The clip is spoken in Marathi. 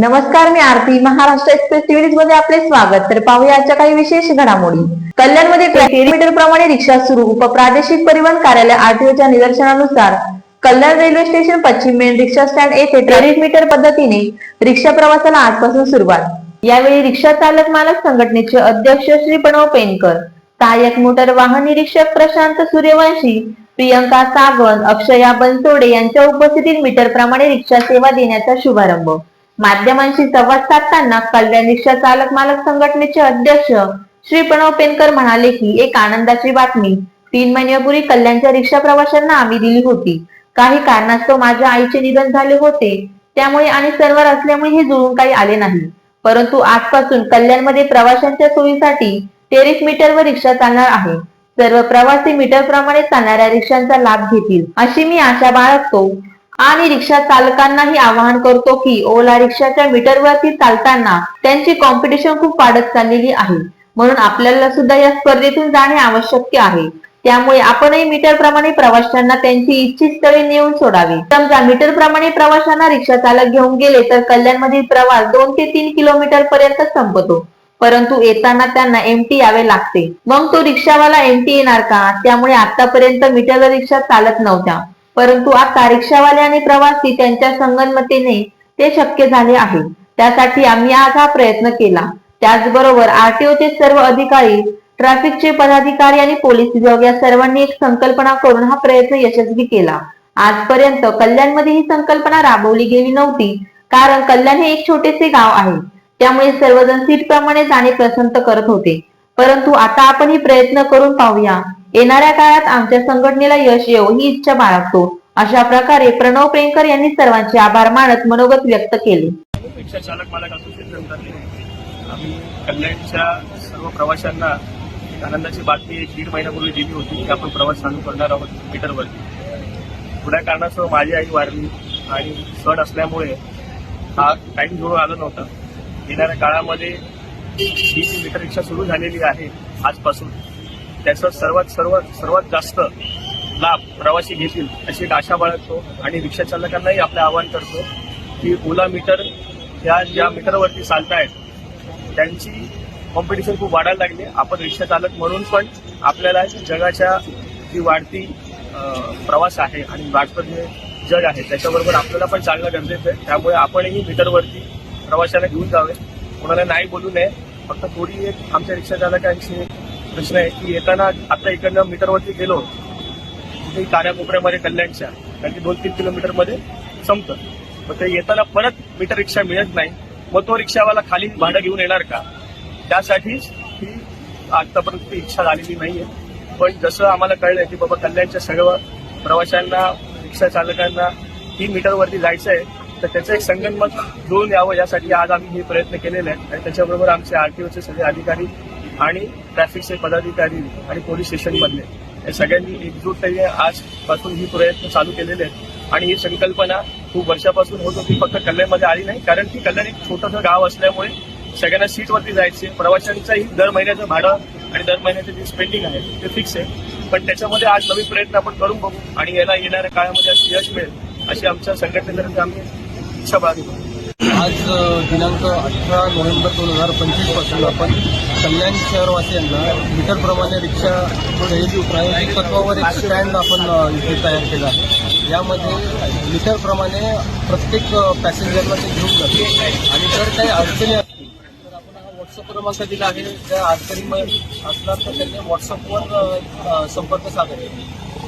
नमस्कार मी आरती. महाराष्ट्र एक्सप्रेस टीव्ही मध्ये आपले स्वागत. तर पाहूया आजच्या काही विशेष घडामोडी. कल्याणमध्ये किलोमीटर प्रमाणे रिक्षा सुरू. उपप्रादेशिक परिवहन कार्यालय आरटीओच्या निदर्शनानुसार कल्याण रेल्वे स्टेशन पश्चिम मेन रिक्षा स्टँड येथे ट्रेडिट मीटर पद्धतीने रिक्षा प्रवासाला आजपासून सुरुवात. यावेळी रिक्षा चालक मालक संघटनेचे अध्यक्ष श्री प्रणव पेनकर सहाय्यक मोटर वाहन निरीक्षक प्रशांत सूर्यवंशी प्रियंका सागवन अक्षया बनसोडे यांच्या उपस्थितीत मीटर प्रमाणे रिक्षा सेवा देण्याचा शुभारंभ. माध्यमांशी संवाद साधताना कल्याण रिक्षा चालक मालक संघटनेचे अध्यक्ष श्री प्रणव पेनकर म्हणाले की एक आनंदाची बातमी. तीन महिन्यापूर्वी कल्याणच्या रिक्षा प्रवाशांना आम्ही दिली होती. काही कारणास्तव माझ्या आईचे निधन झाले होते. त्यामुळे आणि सर्वर असल्यामुळे हे जुळून काही आले नाही. परंतु आजपासून कल्याणमध्ये प्रवाशांच्या सोयीसाठी तेरीस मीटर व रिक्षा चालणार आहे. सर्व प्रवासी मीटर प्रमाणे चालणाऱ्या रिक्षांचा लाभ घेतील. अशी मी आशा बाळगतो. आणि रिक्षा चालकांनाही आवाहन करतो की ओला रिक्षाच्या मीटरवरती चालताना त्यांची कॉम्पिटिशन खूप वाढत चाललेली आहे. म्हणून आपल्याला सुद्धा या स्पर्धेतून जाणे आवश्यक आहे. त्यामुळे आपणही मीटर प्रमाणे प्रवाशांना त्यांची इच्छित स्थळी नेऊन सोडावी. समजा मीटर प्रमाणे प्रवाशांना रिक्षा चालक घेऊन गेले तर कल्याणमधील प्रवास दोन ते तीन किलोमीटर पर्यंत संपतो. परंतु येताना त्यांना एमटी यावे लागते. मग तो रिक्षावाला एमटी येणार का? त्यामुळे आतापर्यंत मीटरवर रिक्षा चालत नव्हत्या. परंतु आता रिक्षावाले आणि प्रवासी त्यांच्या संगनमतीने ते शक्य झाले आहे. त्यासाठी आम्ही आज हा प्रयत्न केला. त्याचबरोबर आरटीओचे सर्व अधिकारी ट्रॅफिकचे पदाधिकारी आणि पोलीस विभाग या सर्वांनी एक संकल्पना करून हा प्रयत्न यशस्वी केला. आजपर्यंत कल्याणमध्ये ही संकल्पना राबवली गेली नव्हती कारण कल्याण हे एक छोटेसे गाव आहे. त्यामुळे सर्वजण सीट प्रमाणे जाणे पसंत करत होते. परंतु आता आपण ही प्रयत्न करून पाहूया. येणाऱ्या काळात आमच्या संघटनेला यश येऊ ही इच्छा बाळगतो. अशा प्रकारे प्रणव प्रेमकर यांनी सर्वांचे आभार मानत मनोगत व्यक्त केले. रिक्षा चालक मालक आम्ही कल्याणच्या सर्व प्रवाशांना एक आनंदाची बातमी एक दीड महिन्यापूर्वी दिली होती की आपण प्रवास चालू करणार आहोत मीटरवरती. थोड्या कारणासह माझी आई वारली आणि सण असल्यामुळे हा टाईम जुळून आला नव्हता. येणाऱ्या काळामध्ये ही जी मीटर रिक्षा सुरू झालेली आहे आजपासून त्याचा सर्वात सर्वात सर्वात जास्त लाभ प्रवासी घेतील अशी एक आशा बाळगतो आणि रिक्षा चालकांनाही आपलं आवाहन करतो की ओला मीटर या ज्या मीटरवरती चालतायत त्यांची कॉम्पिटिशन खूप वाढायला लागली. आपण रिक्षा चालक म्हणून पण आपल्याला जगाच्या जी वाढती प्रवास आहे आणि वाढतं जे जग आहे त्याच्याबरोबर आपल्याला पण चालणं गरजेचं आहे. त्यामुळे आपणही मीटरवरती प्रवाशाला घेऊन जावे. कोणाला नाही बोलू नये. फक्त थोडी एक आमच्या रिक्षा चालकांची प्रश्न आहे की येताना आता इकडनं मीटरवरती गेलो कुठेही काऱ्याकोपऱ्यामध्ये कल्याणच्या कारण की दोन तीन किलोमीटरमध्ये संपतं. मग ते येताना परत मीटर रिक्षा मिळत नाही. मग तो रिक्षावाला खाली भाडं घेऊन येणार का? त्यासाठीच ही आतापर्यंत इच्छा झालेली नाहीये. पण जसं आम्हाला कळलंय की बाबा कल्याणच्या सर्व प्रवाशांना रिक्षा चालकांना तीन मीटरवरती जायचं आहे तर त्याचं एक संगनमत जुळून यावं यासाठी आज आम्ही हे प्रयत्न केलेले आहेत. आणि त्याच्याबरोबर आमचे आरटीओचे सगळे अधिकारी आणि ट्रॅफिकचे पदाधिकारी आणि पोलीस स्टेशनमधले या सगळ्यांनी एकजूटपणे आजपासून ही प्रयत्न चालू केलेले आहेत. आणि ही संकल्पना खूप वर्षापासून होत होती फक्त कल्याणमध्ये आली नाही कारण की कल्याण एक छोटंसं गाव असल्यामुळे सगळ्यांना सीटवरती जायचे. प्रवाशांचंही दर महिन्याचं भाडं आणि दर महिन्याचं जे स्पेंडिंग आहे ते फिक्स आहे. पण त्याच्यामध्ये आज नवीन प्रयत्न आपण करून बघू आणि याला येणाऱ्या काळामध्ये असं यश मिळेल अशी आमच्या संघटनेतर्फे आम्ही इच्छा बाळगतो. आज दिनांक अठरा नोव्हेंबर दोन हजार पंचवीसपासून आपण कल्याण शहरवासियांना मीटरप्रमाणे रिक्षा खरेदी प्रायोगिक तत्वावर एक स्टँड आपण इथे तयार केला आहे. यामध्ये मीटरप्रमाणे प्रत्येक पॅसेंजरला ते घेऊन जाते. आणि जर काही अडचणी असतील तर आपण हा व्हॉट्सअप क्रमांक दिला आहे. त्या अडचणी असणार तर त्यांनी व्हॉट्सअपवर संपर्क साधायचा.